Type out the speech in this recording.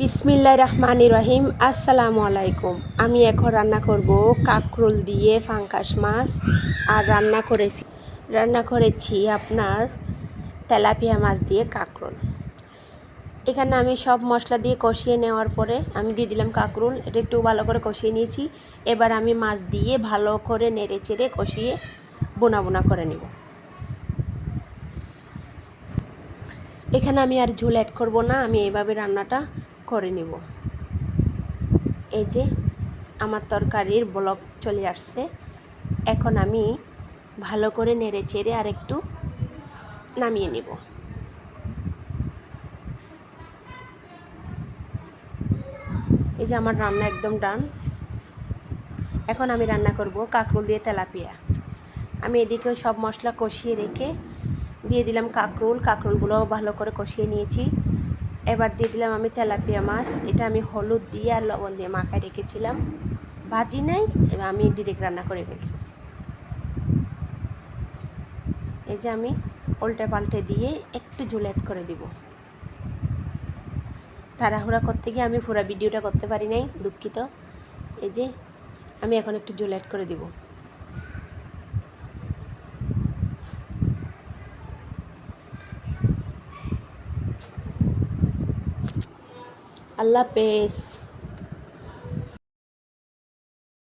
বিসমিল্লা রহমান রহিম, আসসালামু আলাইকুম। আমি এখন রান্না করব কাকরোল দিয়ে ফাঙ্কাস মাছ আর রান্না করেছি রান্না করেছি আপনার তেলাপিয়া মাছ দিয়ে কাকরোল। এখানে আমি সব মশলা দিয়ে কষিয়ে নেওয়ার পরে আমি দিয়ে দিলাম কাকরোল, এটা একটু ভালো করে কষিয়ে নিয়েছি। এবার আমি মাছ দিয়ে ভালো করে নেড়ে চেড়ে কষিয়ে বোনা বোনা করে নেব। এখানে আমি আর ঝোল অ্যাড করব না, আমি এইভাবে রান্নাটা করে নিব। এই যে আমার তরকারির ব্লক চলে আসছে। এখন আমি ভালো করে নেড়ে চেড়ে আর একটু নামিয়ে নিব। এই যে আমার রান্না একদম ডান। এখন আমি রান্না করব কাঁকরোল দিয়ে তেলাপিয়া। আমি এদিকেও সব মশলা কষিয়ে রেখে দিয়ে দিলাম কাঁকরোল। কাঁকরোলগুলো ভালো করে কষিয়ে নিয়েছি। এবার দিয়ে দিলাম আমি তেলাপিয়া মাছ। এটা আমি হলুদ দিয়ে আর লবণ দিয়ে মাখায় রেখেছিলাম। ভাজি নাই, এবার আমি ডিরেক্ট রান্না করে ফেলছি। এই যে আমি উল্টে পাল্টে দিয়ে একটু অ্যাড করে দিব। তাড়াহুড়া করতে গিয়ে আমি পুরো ভিডিওটা করতে পারি নাই, দুঃখিত। এই যে আমি এখন একটু অ্যাড করে দিব। আল্লাহ হাফেজ।